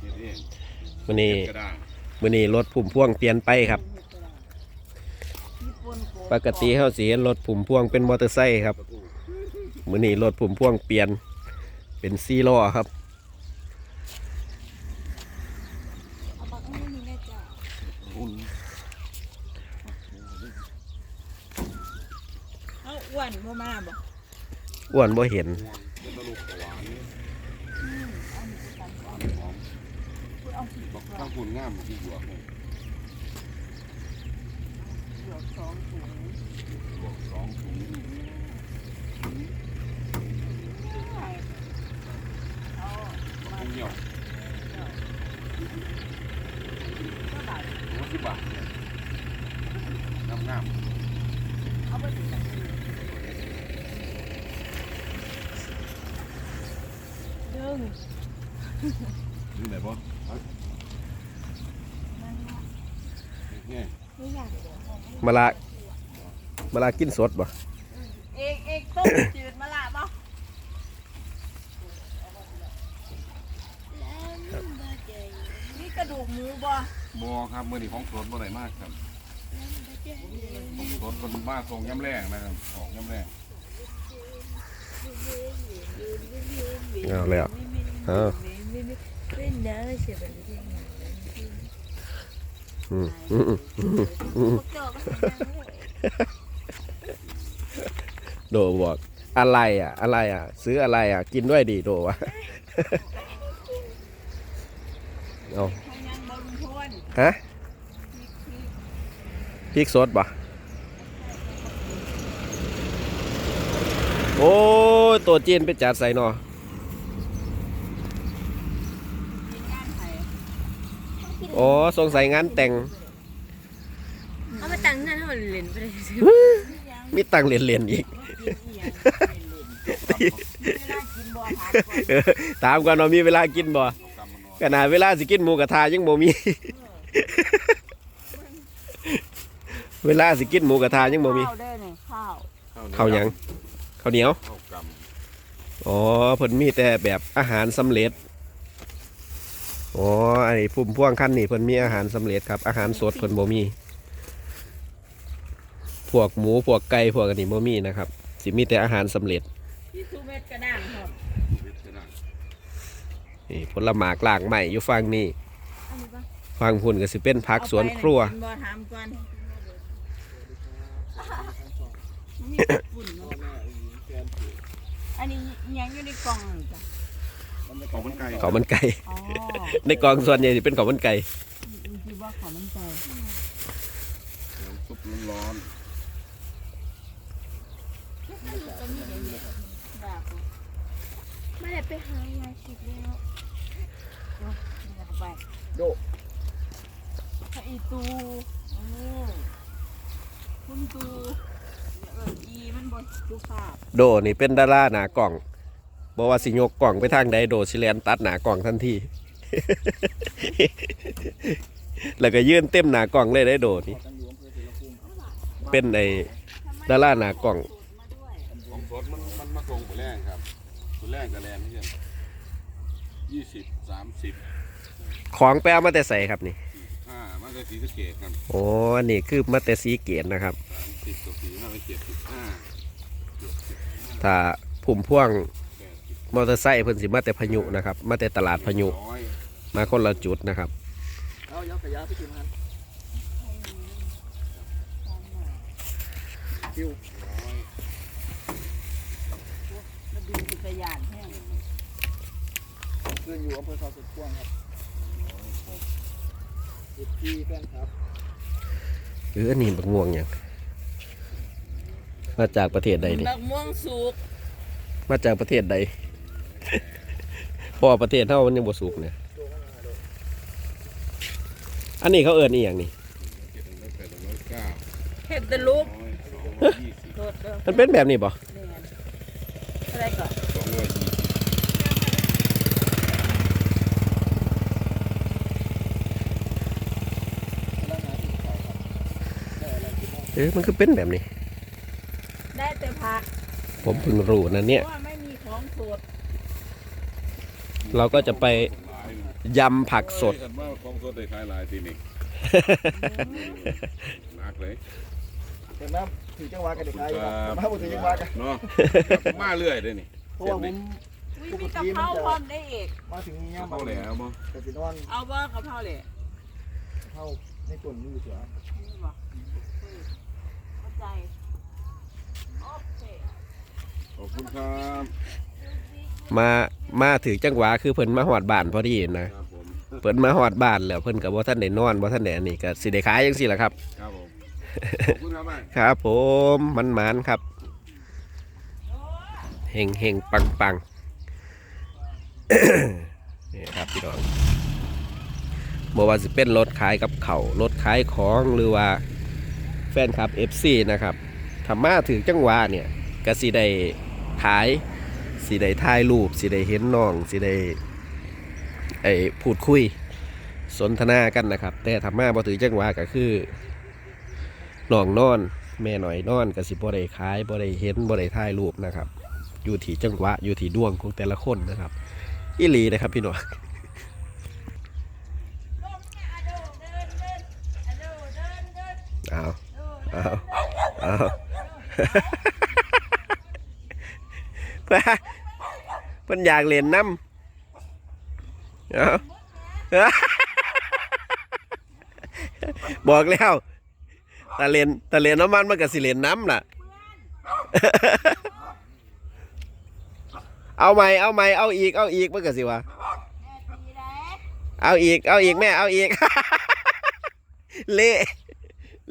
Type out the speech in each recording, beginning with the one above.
เฮ็ดเองมื้อนี้กระด้างมื้อนี้รถพุ่มพวงเปลี่ยนไปครับ ปกติเฮาสิเห็นรถพุ่มพวงเป็นมอเตอร์ไซค์ครับตะกูมื้อนี้รถพุ่มพวงเปลี่ยนเป็น4ล้อครับเอาบักอันนี้นี่แม่จ้าอุ่นเอาอ้วนบ่มาบ่อ้วนบ่เห็นม่วง เป็นตะลุกหวานนี่อืมอันนี้กันหวานหอมพูดเอาสิบอกข้างคุณงามที่หัวเลยเหลือสองถุงบอกสองถุงเอาบอกเหี่ยวเท่าไหร่หัวสิบบาทเนี่ยงามงามเอาไปสิดึง นี่ไหนบ่เอานั่นละเนี่ยไม่อยากเดี๋ยวเอามาละมาละกินสดบ่เอกเอกต้มจืดมาละบ่นี่กระดูกหมูบ่บอครับมื่อนี้ของสดบ่ได้มากครับของสดคนมาส่งย้ำแรงนะครับออกย้ำแรงเอาแล้วเอา โดบอกอะไรอะ อะไรอะ ซื้ออะไรอะ กินด้วยดิโดวะเอาฮะพริกสดบ่โอ้ตัวจีนไปจัดใส่หนอ กินงานไทย อ๋อสงสัยงานแต่ง เอาไปตังค์เงินให้มันเล่นไปเลยมีตังเหรียญเหรียญอีกกินอีหยังเวลากินบ่ถามก่อนเออถามก่อนว่ามีเวลากินบ่เอากำมันนอนขนาดเวลาสิกินหมูกระทะยังบ่มี เวลาสิกินหมูกระทะยังบ่มี ข้าวได้เนี่ยข้าวข้าวหยังข้าวเหนียว ข้าวกอ๋อเพิ่นมีแต่แบบอาหารสำเร็จ อ๋อ ไอ้พุ่มพวงขั้นนี่เพิ่นมีอาหารสำเร็จครับอาหารสดเพิ่นบ่มีพวกหมูพวกไก่พวกอันนี้บ่มีนะครับ สิมีแต่อาหารสำเร็จที่ทูเม็ดกระด้างครับำเฮ็ดกระด้างนี่ผลหมากลากใหม่อยู่ฝั่งนี้อันนี้ปะฝั่งพุ่นก็สิเป็นผักสวนครัวเอาไปน่ะกินบ่ถามก่อนมีแต่ฝุ่นเนอะอันนี้ยังอยู่ในกล่องนี่จ้ะของมันไก่ข้าวมันไก่อ๋อ ในกล่องส่วนใหญ่สิเป็นข้าวมันไก่คิดว่าข้าวมันไก่ซุปร้อนแบบไม่ได้ไปหายาฉีดแล้วเอาไปโดพระอีตูโอ้คุณตูเอออีมันบนสุภาพโดนี่เป็นดาราหนากล่องบอกว่าสิยกกล่องไปทางใดโดสิแลนตัดหนากล่องทันที แล้วก็ยื่นเต็มหนากล่องเลยได้โดนี่เป็นไอ้ดาราหนากล่องของสดมันมันมาส่งไปแรงครับไปแรงกับแรงนี่เช่นยี่สิบสามสิบของไปเอามาแต่ใส่ครับนี่ห้ามันก็สีสะเกตครับโอ้อันนี้คือมาแต่สีเกตนะครับสามสิบกว่าปีห้าไปเจ็ดสิบห้าเจ็ดสิบห้าถ้าพุ่มพ่วงแปดสิบมอเตอร์ไซค์เพิ่นสิมาแต่พายุนะครับ มาแต่ตลาดพายุร้อย มาคนละจุดนะครับเอายาขยะไปกินครับคิวร้อยมันดูจักรยานแห้งคืนอยู่อำเภอเขาสุดพ่วงครับสุดที่แฟนครับเอออันนี้บักม่วงหยังมาจากประเทศใดนี่บักม่วงสุกมาจากประเทศใดเพราะว่อประเทศเท่ามันยังบ่สุกเนี่ย อันนี้เขาเอิ้นอีหยังนี่เจ็ดร้อยแปดร้อยเก้าเห็ดตะลุกร้อยสองร้อยยี่สิบโทษเด้อมันเป็นแบบนี้บ่แม่นอะไรก่อนสองร้อยยี่สิบแล้วหาที่ขายครับได้อะไรกินบ้างเออมันคือเป็นแบบนี้ ได้แต่ผัก ผมเพิ่งรู้นะเนี่ยเพราะว่าไม่มีของสดเราก็จะไปหลา ยำผักสดกันว่าของสดได้ขายหลายทีนี่หนักเลยเห็นไหมถือจังหวะกันเด็กไอ้มาบุถือจังหวะกันเนาะมาเรื่อยเด้อนี่เพราะว่าผมวิมีกะเพราพร้อมได้อีก มาถึงเนี้เข้าแล้วมั้งแต่สินอนเอาบ่กะเพราเลยเข้าในตุ่นนี่เสือนี่บ่เข้าใจโอเคขอบคุณครับมามาถือจังหวะคือเพิ่นมาหอดบ้านพอดีนะ ค เพิ่นมาหอดบ้านแล้วเพิ่นก็บ่ทันได้นอนบ่ทันได้อันนี้ก็สิได้ขายจังซี่ล่ะครับ ครับผมขอบคุณครับแม่ครับผมมันหมานครับเฮงเฮงปังปัง นี่ครับพี่น้องบ่ว่าสิเป็นรถขายกับเขาวรถขายของหรือว่าแฟนคลับ FC นะครับถ้ามาถึงจังหวะเนี่ยก็สิได้ถ่ายสิได้ถ่ายรูปสิได้เห็นน้องสิได้ ไอ้พูดคุย สนทนากันนะครับ แต่ถ้ามาบ่ถึงจังหวะก็คือน้องนอน แม่หน่อยนอนก็สิบ่ได้ขายบ่ได้เห็นบ่ได้ถ่ายรูปนะครับ อยู่ที่จังหวะ อยู่ที่ดวงของแต่ละคนนะครับอีหลีนะครับพี่หน้องเอาเอาเอาเพื่อเพิ่นอยากเล่นน้ำ บอกแล้วตะเลนตะเลนน้ำมันมันก็สิเลนน้ำล่ะ เอาไหมเอาไหมเอาอีกเอาอีกมันก็สิวะเอาอีกเอาอีกแม่เอาอีก เละ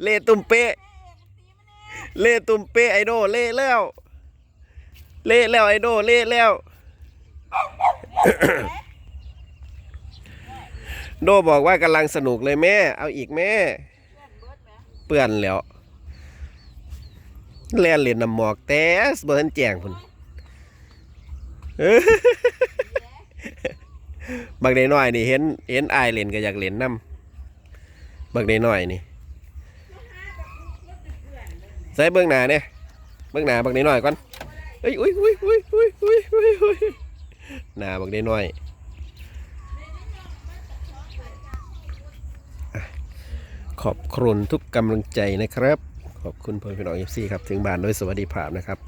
เละตุ่มเป๊ะเละตุ่มเป๊ะไอโดเละแล้วเละแล้วไอโดเละแล้ว โดบอกว่ากำลังสนุกเลยแม่ เอาอีกแม่ เปื่อนแล้ว แล่นเล่นน้ำหมอกแต่บ่ทันแจงพุ่นบักได้น้อยนี่เห็นเห็นอายเล่นก็อยากเล่นน้ำบักได้น้อยนี่ใส่เบื้องหน้าเนี่ยเบื้องหน้าบักได้น้อยก่อนเอ้ยอุ้ยอุ้ยอุ้ยอุ้ยอุ้ยอุ้ยอุ้ยหน้าบักได้น้อย ขอบคุณทุกกำลังใจนะครับ ขอบคุณเพื่อนพี่น้องเอฟซีครับ ถึงบ้านด้วยสวัสดิภาพนะครับ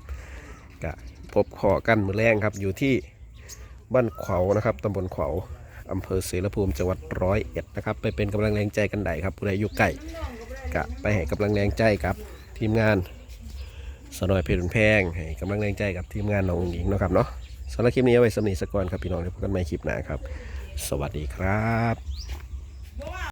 กะพบขอกันมือแรงครับ อยู่ที่บ้านขวาวนะครับตำบลขวาวอำเภอศรีละภูมิจังหวัดร้อยเอ็ดนะครับ ไปเป็นกำลังแรงใจกันได้ครับผู้ใดอยู่ใกล้กะไปให้กำลังแรงใจกับ ทีมงานสนอยเพลินแพงให้กำลังแรงใจกับทีมงานน้องหญิงนะครับเนาะสำหรับคลิปนี้เอาไว้สำนีสกอนครับพี่น้องเดี๋ยวพบกันใหม่คลิปหน้าครับ สวัสดีครับ